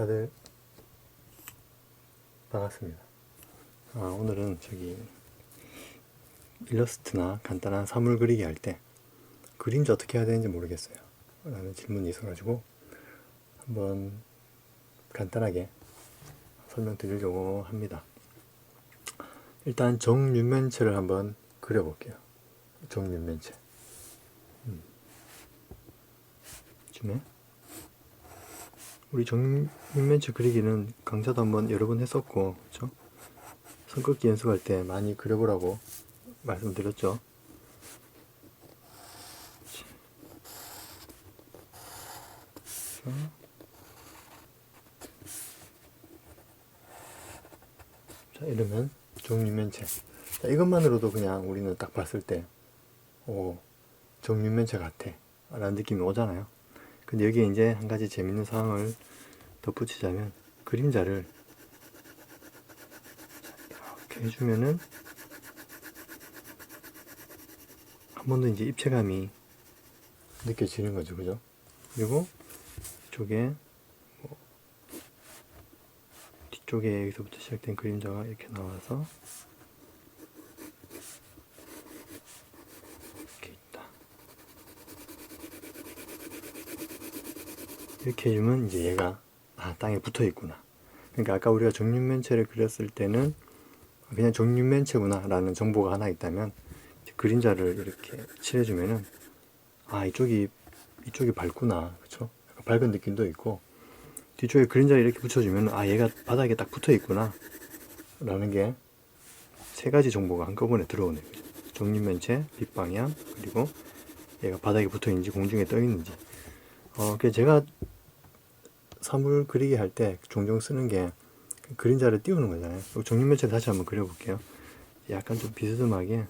다들 반갑습니다. 아, 오늘은 저기 일러스트나 간단한 사물 그리기 할 때 그림자 어떻게 해야 되는지 모르겠어요. 라는 질문이 있어가지고 한번 간단하게 설명드리려고 합니다. 일단 정육면체를 한번 그려볼게요. 정육면체. 음. 우리 정육면체 그리기는 강좌도 한번 여러 번 했었고, 그렇죠? 손긋기 연습할 때 많이 그려보라고 말씀드렸죠. 자, 이러면 정육면체. 자, 이것만으로도 그냥 우리는 딱 봤을 때, 오, 정육면체 같아. 라는 느낌이 오잖아요. 근데 여기에 이제 한 가지 재밌는 사항을 덧붙이자면, 그림자를 이렇게 해주면은, 한 번 더 이제 입체감이 느껴지는 거죠. 그죠? 그리고, 이쪽에, 뭐 뒤쪽에 여기서부터 시작된 그림자가 이렇게 나와서 이렇게 있다. 이렇게 해주면 이제 얘가 아 땅에 붙어 있구나. 그러니까 아까 우리가 정육면체를 그렸을 때는 그냥 정육면체구나라는 정보가 하나 있다면 그림자를 이렇게 칠해주면은 아 이쪽이 이쪽이 밝구나, 그렇죠? 밝은 느낌도 있고 뒤쪽에 그림자를 이렇게 붙여주면 아 얘가 바닥에 딱 붙어 있구나 라는 게 세 가지 정보가 한꺼번에 들어오네요 정립면체, 빛 방향 그리고 얘가 바닥에 붙어 있는지 공중에 떠 있는지 어, 그 제가 사물 그리기 할 때 종종 쓰는 게 그림자를 띄우는 거잖아요 정립면체를 다시 한번 그려볼게요 약간 좀 비스듬하게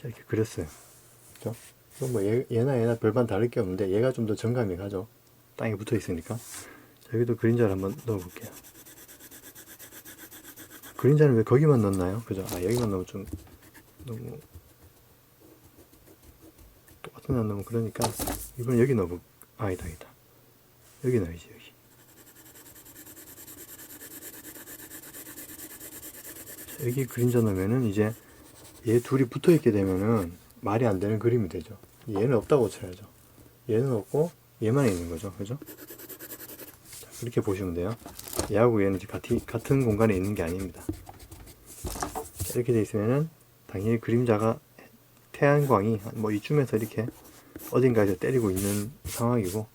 자, 이렇게 그렸어요. 그죠? 뭐 얘, 얘나 얘나 별반 다를 게 없는데 얘가 좀 더 정감이 가죠. 땅에 붙어 있으니까. 자, 여기도 그림자를 한번 넣어볼게요. 그림자는 왜 거기만 넣나요? 그죠? 아, 여기만 넣으면 좀 너무 똑같은 데 넣으면 그러니까 이번 여기 넣어볼, 아, 아니다, 아니다. 여기 넣어야지, 여기. 자, 여기 그림자 넣으면은 이제 얘 둘이 붙어 있게 되면은 말이 안 되는 그림이 되죠. 얘는 없다고 쳐야죠. 얘는 없고 얘만 있는 거죠. 그죠? 자, 그렇게 보시면 돼요. 얘하고 얘는 같이, 같은 공간에 있는 게 아닙니다. 자, 이렇게 돼 있으면은 당연히 그림자가 태양광이 뭐 이쯤에서 이렇게 어딘가에서 때리고 있는 상황이고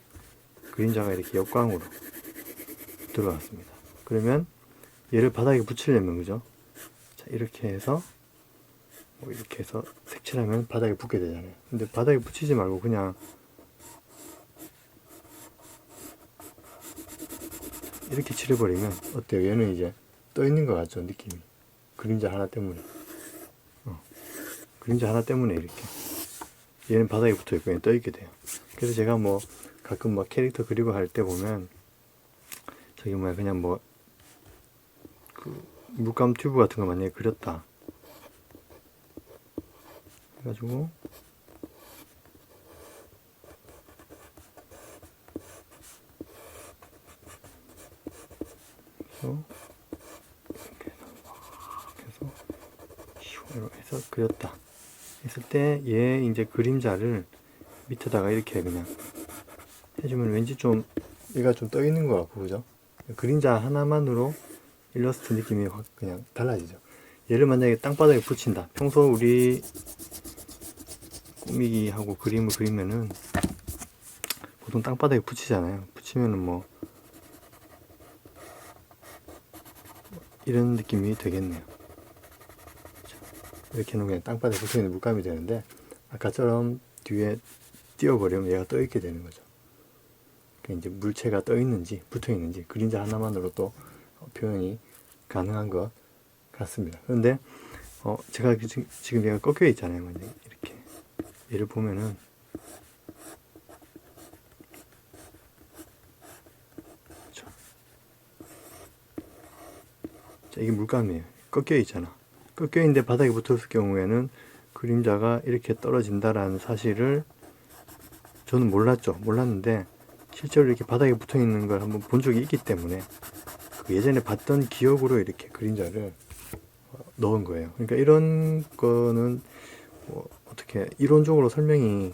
그림자가 이렇게 역광으로 들어왔습니다. 그러면 얘를 바닥에 붙이려면 그죠? 자, 이렇게 해서 뭐 이렇게 해서 색칠하면 바닥에 붙게 되잖아요. 근데 바닥에 붙이지 말고 그냥 이렇게 칠해버리면 어때요? 얘는 이제 떠 있는 것 같죠? 느낌이 그림자 하나 때문에 어. 그림자 하나 때문에 이렇게 얘는 바닥에 붙어 있고 얘는 떠 있게 돼요. 그래서 제가 뭐 가끔 뭐 캐릭터 그리고 할 때 보면 저기 뭐야 그냥 뭐 그 물감 튜브 같은 거 만약에 그렸다. 해가지고 이렇게 해서 막 슈로 해서 그렸다 했을 때 얘 이제 그림자를 밑에다가 이렇게 그냥 해주면 왠지 좀 얘가 좀 떠 있는 것 같고 그죠? 그림자 하나만으로 일러스트 느낌이 확 그냥 달라지죠. 얘를 만약에 땅바닥에 붙인다. 평소 우리 꾸미기 하고 그림을 그리면은 보통 땅바닥에 붙이잖아요. 붙이면은 뭐 이런 느낌이 되겠네요. 자, 이렇게는 그냥 땅바닥에 붙어 있는 물감이 되는데 아까처럼 뒤에 띄워버리면 얘가 떠 있게 되는 거죠. 그 이제 물체가 떠 있는지 붙어 있는지 그림자 하나만으로 또 표현이 가능한 것 같습니다. 그런데 어 제가 지금 지금 얘가 꺾여 있잖아요. 만약에 이렇게 얘를 보면은 이게 물감이에요. 꺾여 있잖아. 꺾여 있는데 바닥에 붙었을 경우에는 그림자가 이렇게 떨어진다라는 사실을 저는 몰랐죠. 몰랐는데 실제로 이렇게 바닥에 붙어 있는 걸 한번 본 적이 있기 때문에 그 예전에 봤던 기억으로 이렇게 그림자를 어, 넣은 거예요. 그러니까 이런 거는 뭐 어떻게 이론적으로 설명이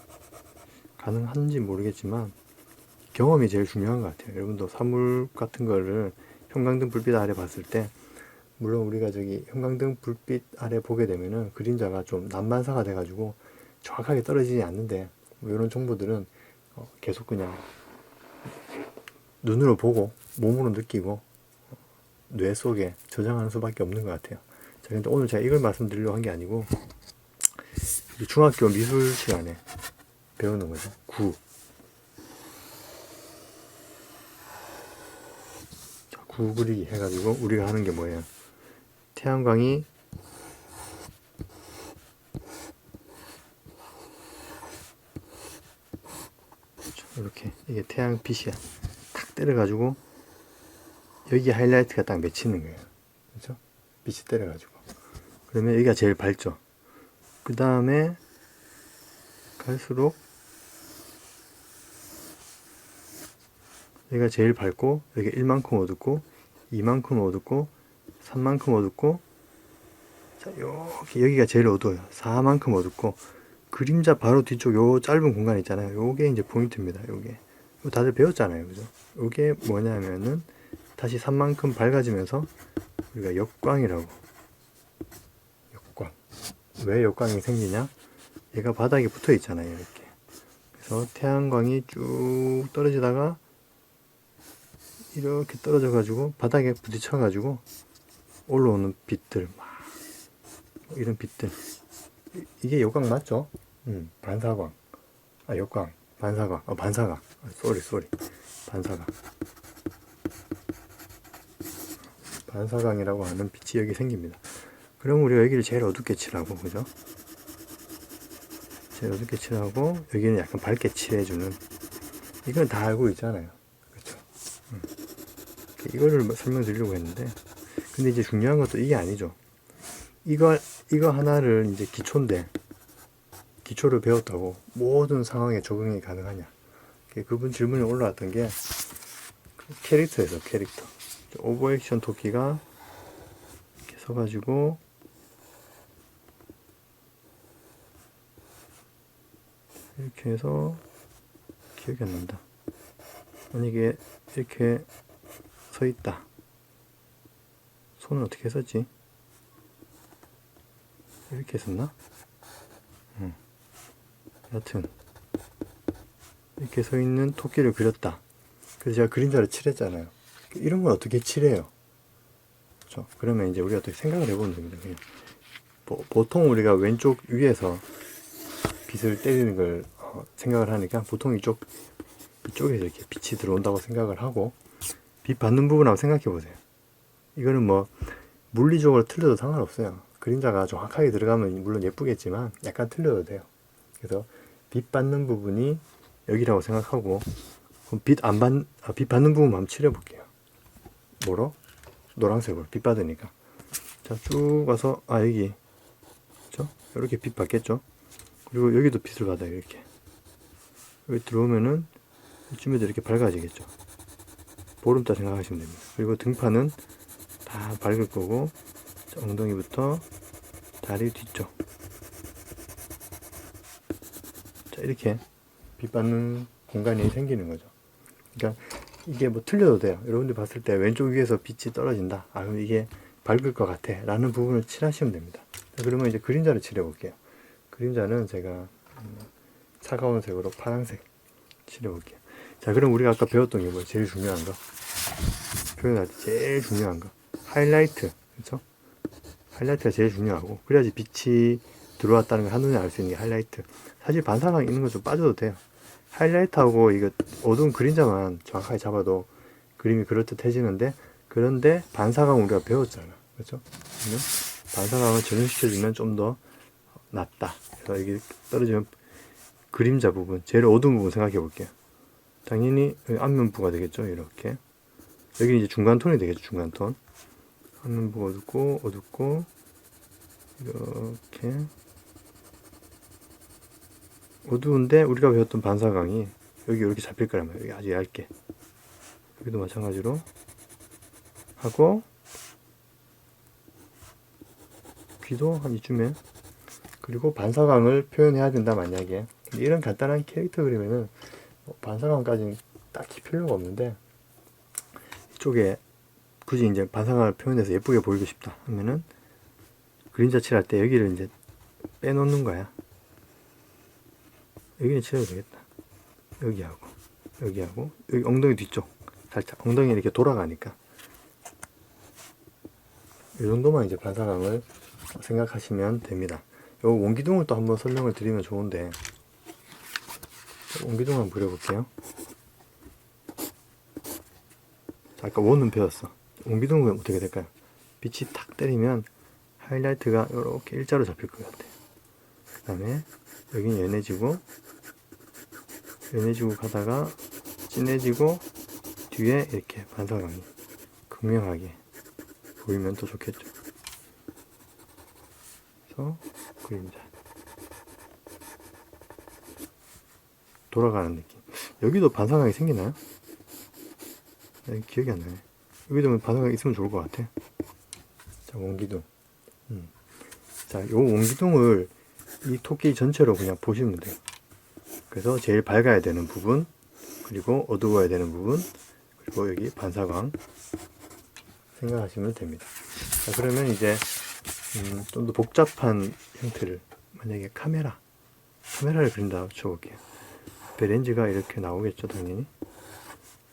가능한지 모르겠지만 경험이 제일 중요한 것 같아요. 여러분도 사물 같은 거를 형광등 불빛 아래 봤을 때 물론 우리가 저기 형광등 불빛 아래 보게 되면은 그림자가 좀 난반사가 돼가지고 정확하게 떨어지지 않는데 뭐 이런 정보들은 어, 계속 그냥 눈으로 보고 몸으로 느끼고 어, 뇌 속에 저장하는 수밖에 없는 것 같아요. 자, 근데 오늘 제가 이걸 말씀드리려고 한 게 아니고 이 중학교 미술 시간에 배우는 거죠. 구. 자, 구 그리기 해가지고 우리가 하는 게 뭐예요? 태양광이 자, 이렇게 이게 태양빛이야. 탁 때려가지고 여기 하이라이트가 딱 맺히는 거예요. 그렇죠? 빛이 때려가지고 그러면 여기가 제일 밝죠. 그 다음에 갈수록 여기가 제일 밝고 여기 1만큼 어둡고 2만큼 어둡고 3만큼 어둡고 자 여기 여기가 제일 어두워요. 4만큼 어둡고 그림자 바로 뒤쪽 요 짧은 공간 있잖아요. 요게 이제 포인트입니다 요게. 다들 배웠잖아요 그죠? 요게 뭐냐면은 다시 3만큼 밝아지면서 우리가 역광이라고. 역광. 왜 역광이 생기냐? 얘가 바닥에 붙어 있잖아요 이렇게. 그래서 태양광이 쭉 떨어지다가 이렇게 떨어져 가지고 바닥에 부딪혀 가지고 올라오는 빛들 막 이런 빛들. 이- 이게 역광 맞죠? 음 반사광. 아 역광. 반사광. 아 반사광. 아, 쏘리 쏘리 반사광. 반사광이라고 하는 빛이 여기 생깁니다. 그럼 우리가 여기를 제일 어둡게 칠하고 그죠? 제일 어둡게 칠하고 여기는 약간 밝게 칠해주는. 이건 다 알고 있잖아요. 그렇죠? 이거를 뭐 설명드리려고 했는데 근데 이제 중요한 것도 이게 아니죠. 이거 이거 하나를 이제 기초인데 기초를 배웠다고 모든 상황에 적응이 가능하냐. 그- 그분 질문이 올라왔던 게그 캐릭터에서 캐릭터. 오버액션 토끼가 이렇게 서가지고 이렇게 해서 기억이 안 난다. 만약에 이렇게 서 있다. 손을 어떻게 썼지? 이렇게 했었나? 응. 여튼 이렇게 서 있는 토끼를 그렸다. 그래서 제가 그림자를 칠했잖아요. 이런 건 어떻게 칠해요? 그렇죠? 그러면 이제 우리가 어떻게 생각을 해보는 겁니다. 그냥 보, 보통 우리가 왼쪽 위에서 빛을 때리는 걸 어, 생각을 하니까 보통 이쪽 이쪽에서 이렇게 빛이 들어온다고 생각을 하고 빛 받는 부분하고 생각해 보세요. 이거는 뭐 물리적으로 틀려도 상관없어요. 그림자가 정확하게 들어가면 물론 예쁘겠지만 약간 틀려도 돼요. 그래서 빛 받는 부분이 여기라고 생각하고 빛안 받, 아, 빛 받는 부분 한번 칠해 볼게요. 뭐로? 노란색으로 빛 받으니까. 자, 쭉 가서 아 여기 그죠? 이렇게 빛 받겠죠? 그리고 여기도 빛을 받아요 이렇게. 여기 들어오면은 이쯤에도 이렇게 밝아지겠죠. 보름달 생각하시면 됩니다. 그리고 등판은 다 밝을 거고 자, 엉덩이부터 다리 뒤쪽 자 이렇게 빛 받는 공간이 생기는 거죠. 그러니까 이게 뭐 틀려도 돼요. 여러분들 봤을 때 왼쪽 위에서 빛이 떨어진다. 아 그럼 이게 밝을 것 같아. 라는 부분을 칠하시면 됩니다. 자, 그러면 이제 그림자를 칠해 볼게요. 그림자는 제가 음, 차가운 색으로 파란색 칠해 볼게요. 자, 그럼 우리가 아까 배웠던 게 뭐예요? 제일 중요한 거. 표현할 때 제일 중요한 거. 하이라이트. 그렇죠? 하이라이트가 제일 중요하고 그래야지 빛이 들어왔다는 걸 한눈에 알 수 있는 게 하이라이트. 사실 반사광 있는 거 좀 빠져도 돼요. 하이라이트하고 이거 어두운 그림자만 정확하게 잡아도 그림이 그럴듯해지는데 그런데 반사광 우리가 배웠잖아. 그렇죠? 반사광을 전염시켜주면 좀 더 낫다. 그래서 이게 떨어지면 그림자 부분, 제일 어두운 부분 생각해 볼게요. 당연히 앞면부가 되겠죠. 이렇게. 여기 이제 중간 톤이 되겠죠. 중간 톤. 앞면부가 어둡고 어둡고 이렇게 어두운데 우리가 배웠던 반사광이 여기 이렇게 잡힐 거란 말이에요. 여기 아주 얇게. 여기도 마찬가지로 하고 귀도 한 이쯤에 그리고 반사광을 표현해야 된다 만약에 이런 간단한 캐릭터 그림에는 뭐 반사광까지는 딱히 필요가 없는데 이쪽에 굳이 이제 반사광을 표현해서 예쁘게 보이고 싶다 하면은 그림자 칠할 때 여기를 이제 빼놓는 거야 여기는 칠해도 되겠다 여기하고 여기하고 여기 엉덩이 뒤쪽 살짝 엉덩이 이렇게 돌아가니까 이 정도만 이제 반사광을 생각하시면 됩니다. 요 원기둥을 또 한번 설명을 드리면 좋은데 원기둥 한번 그려볼게요. 자, 아까 원은 배웠어. 원기둥은 어떻게 될까요? 빛이 탁 때리면 하이라이트가 이렇게 일자로 잡힐 것 같아요. 그 다음에 여기는 연해지고 연해지고 가다가 진해지고 뒤에 이렇게 반사광이 극명하게 보이면 더 좋겠죠. 그래서 그림자 돌아가는 느낌. 여기도 반사광이 생기나요? 네, 기억이 안 나네. 여기도 반사광이 있으면 좋을 것 같아. 자, 원기둥. 음. 자, 요 원기둥을 이 토끼 전체로 그냥 보시면 돼요. 그래서 제일 밝아야 되는 부분, 그리고 어두워야 되는 부분, 그리고 여기 반사광 생각하시면 됩니다. 자, 그러면 이제 음, 좀 더 복잡한 형태를 만약에 카메라 카메라를 그린다 쳐볼게요. 앞에 렌즈가 이렇게 나오겠죠, 당연히.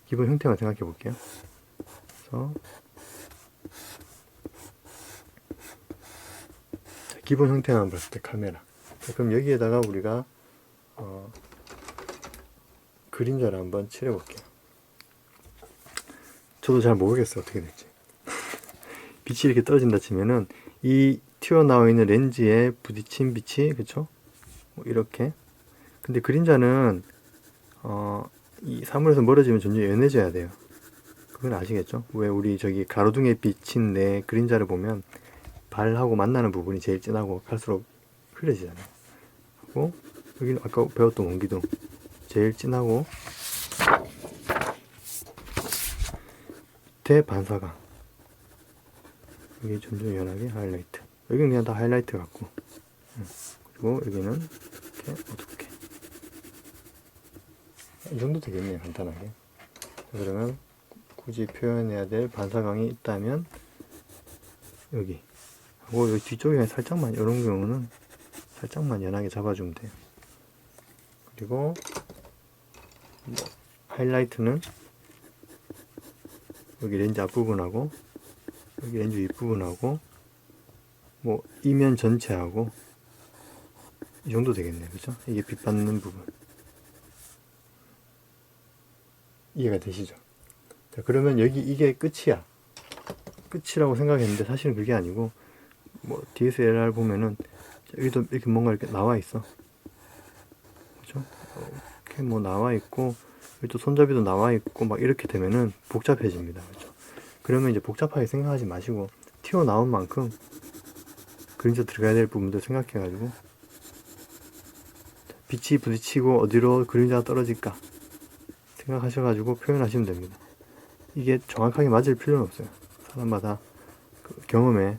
기본 형태만 생각해 볼게요. 그래서 자, 기본 형태만 봤을 때 카메라. 자, 그럼 여기에다가 우리가 어, 그림자를 한번 칠해 볼게요. 저도 잘 모르겠어요, 어떻게 될지. 빛이 이렇게 떨어진다 치면은 이 튀어나와 있는 렌즈에 부딪힌 빛이 그쵸? 뭐 이렇게 근데 그림자는 어, 이 사물에서 멀어지면 점점 연해져야 돼요 그건 아시겠죠? 왜 우리 저기 가로등에 비친 내 그림자를 보면 발하고 만나는 부분이 제일 진하고 갈수록 흐려지잖아요 하고 여기는 아까 배웠던 원기둥 제일 진하고 대반사광 여기 점점 연하게 하이라이트. 여기는 그냥 다 하이라이트 같고. 음. 그리고 여기는 이렇게 어둡게. 이 정도 되겠네요, 간단하게. 자, 그러면 굳이 표현해야 될 반사광이 있다면 여기. 하고 여기 뒤쪽에 살짝만, 이런 경우는 살짝만 연하게 잡아주면 돼요. 그리고 뭐 하이라이트는 여기 렌즈 앞부분하고 여기 렌즈 윗부분하고 뭐 이면 전체하고 이 정도 되겠네요 그죠 이게 빛 받는 부분 이해가 되시죠 자 그러면 여기 이게 끝이야. 끝이라고 생각했는데 사실은 그게 아니고 뭐 DSLR 보면은 여기도 이렇게 뭔가 이렇게 나와 있어. 그죠? 이렇게 뭐 나와 있고 여기 또 손잡이도 나와 있고 막 이렇게 되면은 복잡해집니다. 그죠? 그러면 이제 복잡하게 생각하지 마시고 튀어 나온 만큼 그림자 들어가야 될 부분도 생각해가지고 빛이 부딪히고 어디로 그림자가 떨어질까 생각하셔가지고 표현하시면 됩니다. 이게 정확하게 맞을 필요는 없어요. 사람마다 그 경험에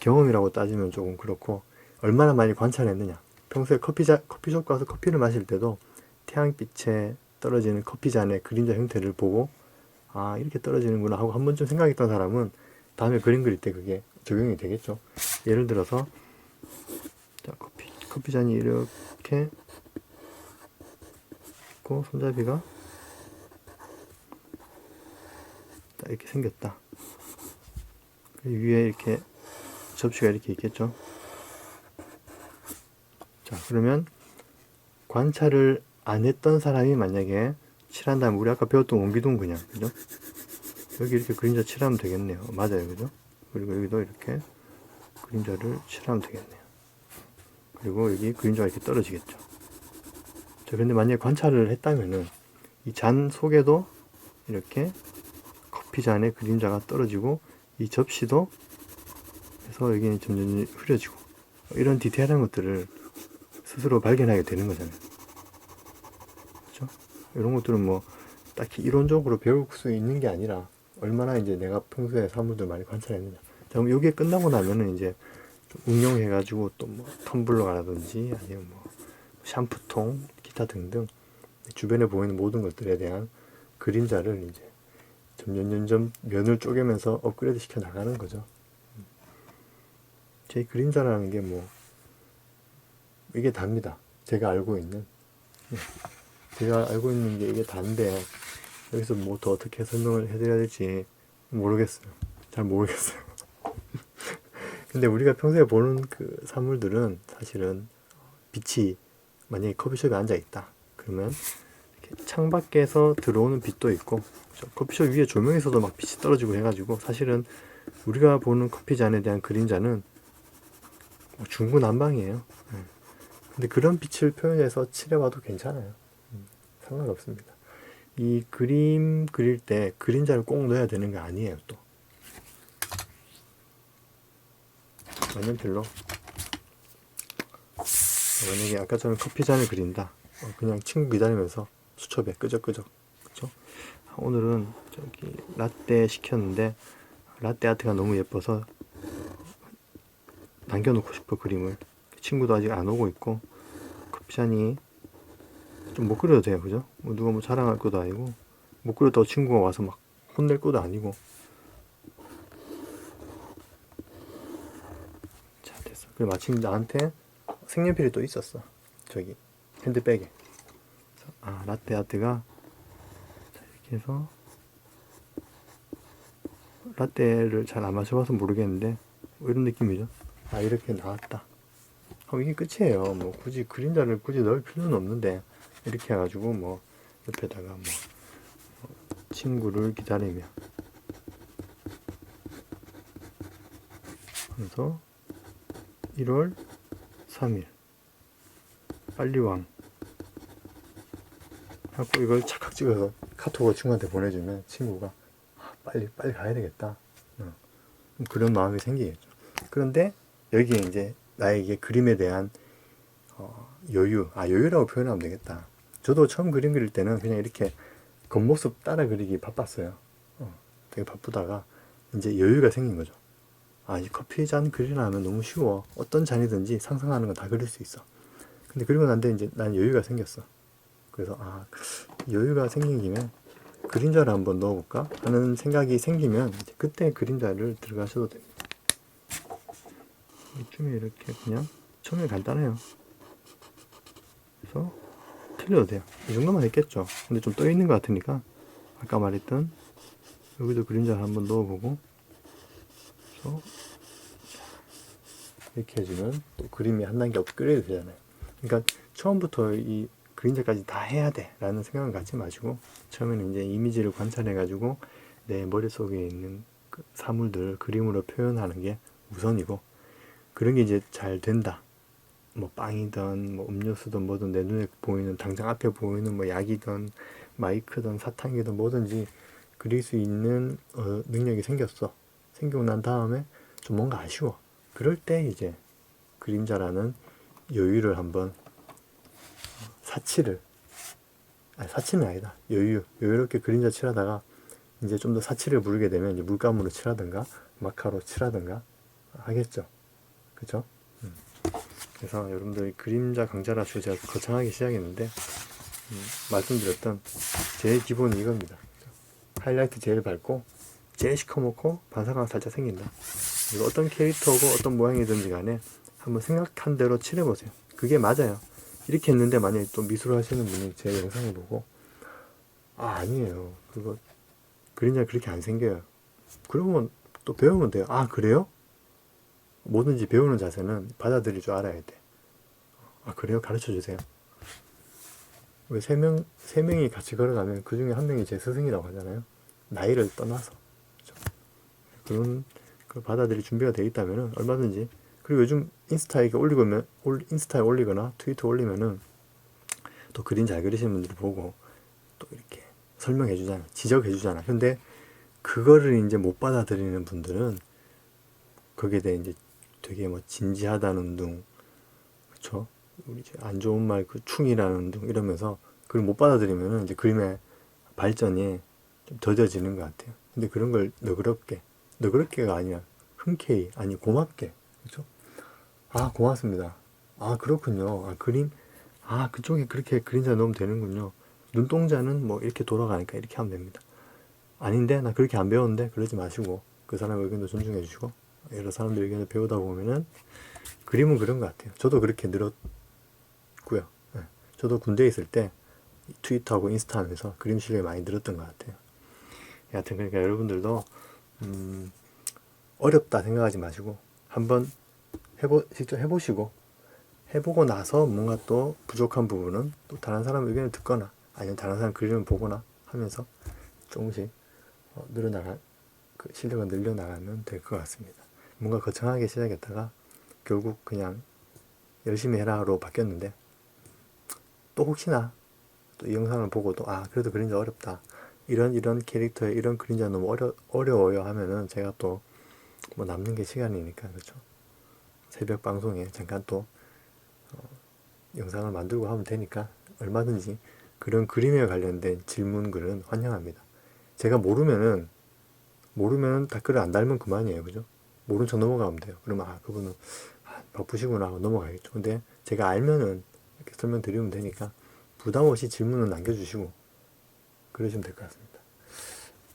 경험이라고 따지면 조금 그렇고 얼마나 많이 관찰했느냐. 평소에 커피자, 커피숍 가서 커피를 마실 때도 태양빛에 떨어지는 커피잔의 그림자 형태를 보고 아 이렇게 떨어지는구나 하고 한 번쯤 생각했던 사람은 다음에 그림 그릴 때 그게 적용이 되겠죠. 예를 들어서 자 커피 커피 잔이 이렇게 있고 손잡이가 딱 이렇게 생겼다. 위에 이렇게 접시가 이렇게 있겠죠. 자 그러면 관찰을 안 했던 사람이 만약에 칠한 다음에 우리 아까 배웠던 원기둥 그냥 그죠? 여기 이렇게 그림자 칠하면 되겠네요. 맞아요, 그죠? 그리고 여기도 이렇게 그림자를 칠하면 되겠네요. 그리고 여기 그림자가 이렇게 떨어지겠죠. 자, 그런데 만약에 관찰을 했다면은 이 잔 속에도 이렇게 커피 잔에 그림자가 떨어지고 이 접시도 해서 여기는 점점 흐려지고 이런 디테일한 것들을 스스로 발견하게 되는 거잖아요. 그렇죠? 이런 것들은 뭐 딱히 이론적으로 배울 수 있는 게 아니라 얼마나 이제 내가 평소에 사물들 많이 관찰했느냐. 자, 그럼 이게 끝나고 나면은 이제 좀 응용해가지고 또 뭐 텀블러라든지 아니면 뭐 샴푸통, 기타 등등 주변에 보이는 모든 것들에 대한 그림자를 이제 점점 점점 면을 쪼개면서 업그레이드 시켜 나가는 거죠. 제 그림자라는 게 뭐 이게 답니다. 제가 알고 있는 예. 제가 알고 있는 게 이게 다인데 여기서 뭐 더 어떻게 설명을 해드려야 될지 모르겠어요. 잘 모르겠어요. 근데 우리가 평소에 보는 그 사물들은 사실은 빛이 만약에 커피숍에 앉아 있다. 그러면 창밖에서 들어오는 빛도 있고? 커피숍 위에 조명에서도 막 빛이 떨어지고 해가지고 사실은 우리가 보는 커피잔에 대한 그림자는 뭐 중구난방이에요. 예. 근데 그런 빛을 표현해서 칠해봐도 괜찮아요. 음, 상관없습니다. 이 그림 그릴 때 그림자를 꼭 넣어야 되는 게 아니에요, 또. 만년필로. 만약에 아까처럼 커피잔을 그린다. 어, 그냥 친구 기다리면서 수첩에 끄적끄적. 그쵸? 오늘은 저기 라떼 시켰는데 라떼 아트가 너무 예뻐서 남겨놓고 싶어 그림을 친구도 아직 안 오고 있고 커피잔이 좀못 그려도 돼요 그죠? 뭐 누가 뭐 자랑할 것도 아니고 못 그렸다고 친구가 와서 막 혼낼 것도 아니고 자 됐어 그리고 마침 나한테 색연필이 또 있었어 저기 핸드백에 아 라떼 아트가 자 이렇게 해서 라떼를 잘 안 마셔봐서 모르겠는데 뭐 이런 느낌이죠. 아 이렇게 나왔다. 어, 이게 끝이에요. 뭐 굳이 그림자를 굳이 넣을 필요는 없는데 이렇게 해가지고 뭐 옆에다가 뭐 어, 친구를 기다리며 그래서 1월 3일 빨리왕 하고 이걸 착각 찍어서 카톡을 친구한테 보내주면 친구가 아, 빨리 빨리 가야 되겠다 어. 그런 마음이 생기겠죠 그런데 여기에 이제 나에게 그림에 대한 어, 여유, 아 여유라고 표현하면 되겠다. 저도 처음 그림 그릴 때는 그냥 이렇게 겉모습 따라 그리기 바빴어요. 어, 되게 바쁘다가 이제 여유가 생긴 거죠. 아, 이 커피 잔 그리려면 너무 쉬워. 어떤 잔이든지 상상하는 건 다 그릴 수 있어. 근데 그리고 난 뒤에 이제 난 여유가 생겼어. 그래서 아, 여유가 생긴 김에 그림자를 한번 넣어볼까 하는 생각이 생기면 그때 그림자를 들어가셔도 됩니다. 이쯤에 이렇게 그냥 처음에 간단해요. 그래서 틀려도 돼요. 이 정도만 했겠죠. 근데 좀 떠 있는 것 같으니까 아까 말했던 여기도 그림자를 한번 넣어보고 그래서 이렇게 해주면 또 그림이 한 단계 업그레이드 되잖아요. 그러니까 처음부터 이 그림자까지 다 해야 돼 라는 생각을 갖지 마시고 처음에는 이제 이미지를 관찰해 가지고 내 머릿속에 있는 그 사물들을 그림으로 표현하는 게 우선이고 그런 게 이제 잘 된다. 뭐 빵이든 뭐 음료수든 뭐든 내 눈에 보이는 당장 앞에 보이는 뭐 약이든 마이크든 사탕이든 뭐든지 그릴 수 있는 어, 능력이 생겼어. 생기고 난 다음에 좀 뭔가 아쉬워. 그럴 때 이제 그림자라는 여유를 한번 어, 사치를 아니 사치는 아니다. 여유 여유롭게 그림자 칠하다가 이제 좀 더 사치를 부르게 되면 이제 물감으로 칠하든가 마카로 칠하든가 하겠죠. 그죠? 음. 그래서 여러분들 그림자 강좌라 주 제가 거창하게 시작했는데 음, 말씀드렸던 제일 기본이 이겁니다. 하이라이트 제일 밝고 제일 시커멓고 반사광 살짝 생긴다. 어떤 캐릭터고 어떤 모양이든지 간에 한번 생각한 대로 칠해보세요. 그게 맞아요. 이렇게 했는데 만약에 또 미술 하시는 분이 제 영상을 보고 아 아니에요. 그거 그림자 그렇게 안 생겨요. 그러면 또 배우면 돼요. 아 그래요? 뭐든지 배우는 자세는 받아들일 줄 알아야 돼. 아, 그래요? 가르쳐 주세요. 왜 세 명, 세 명이 같이 걸어가면 그 중에 한 명이 제 스승이라고 하잖아요. 나이를 떠나서. 그죠? 그런 걸 받아들일 준비가 되어 있다면 얼마든지. 그리고 요즘 인스타에 올리면, 올, 인스타에 올리거나 트위터 올리면은 또 그림 잘 그리시는 분들 보고 또 이렇게 설명해 주잖아. 지적해 주잖아. 근데 그거를 이제 못 받아들이는 분들은 거기에 대해 이제 되게 뭐 진지하다는 둥, 그쵸? 우리 안 좋은 말 그 충이라는 둥 이러면서 그걸 못 받아들이면은 이제 그림의 발전이 좀 더뎌지는 것 같아요. 근데 그런 걸 너그럽게 너그럽게가 아니라 흔쾌히 아니 고맙게 그렇죠? 아 고맙습니다. 아 그렇군요. 아 그림 아 그쪽에 그렇게 그림자 넣으면 되는군요. 눈동자는 뭐 이렇게 돌아가니까 이렇게 하면 됩니다. 아닌데 나 그렇게 안 배웠는데 그러지 마시고 그 사람의 의견도 존중해 주시고 여러 사람들 의견을 배우다 보면은 그림은 그런 것 같아요. 저도 그렇게 늘었고요. 예. 저도 군대에 있을 때 트위터하고 인스타 하면서 그림 실력이 많이 늘었던 것 같아요. 여하튼 그러니까 여러분들도 음, 어렵다 생각하지 마시고 한번 해보 직접 해보시고 해보고 나서 뭔가 또 부족한 부분은 또 다른 사람 의견을 듣거나 아니면 다른 사람 그림을 보거나 하면서 조금씩 어, 늘어나가 그 실력을 늘려나가면 될 것 같습니다. 뭔가 거창하게 시작했다가 결국 그냥 열심히 해라로 바뀌었는데 또 혹시나 또 이 영상을 보고 도 아 그래도 그림자 어렵다 이런 이런 캐릭터의 이런 그림자 너무 어려 어려워요 하면은 제가 또 뭐 남는 게 시간이니까 그렇죠 새벽 방송에 잠깐 또 어, 영상을 만들고 하면 되니까 얼마든지 그런 그림에 관련된 질문 글은 환영합니다. 제가 모르면은 모르면은 댓글을 안 달면 그만이에요, 그죠? 모른 척 넘어가면 돼요. 그러면 아 그분은 아, 바쁘시구나 하고 넘어가겠죠. 근데 제가 알면은 이렇게 설명드리면 되니까 부담 없이 질문을 남겨주시고 그러시면 될 것 같습니다.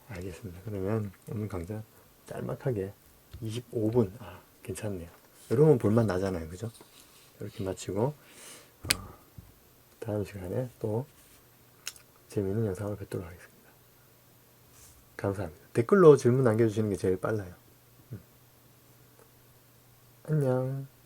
알겠습니다. 그러면 오늘 강좌 짤막하게 25분 아 괜찮네요. 여러분 볼만 나잖아요, 그죠? 이렇게 마치고 어, 다음 시간에 또 재미있는 영상을 뵙도록 하겠습니다. 감사합니다. 댓글로 질문 남겨주시는 게 제일 빨라요. 음. 안녕.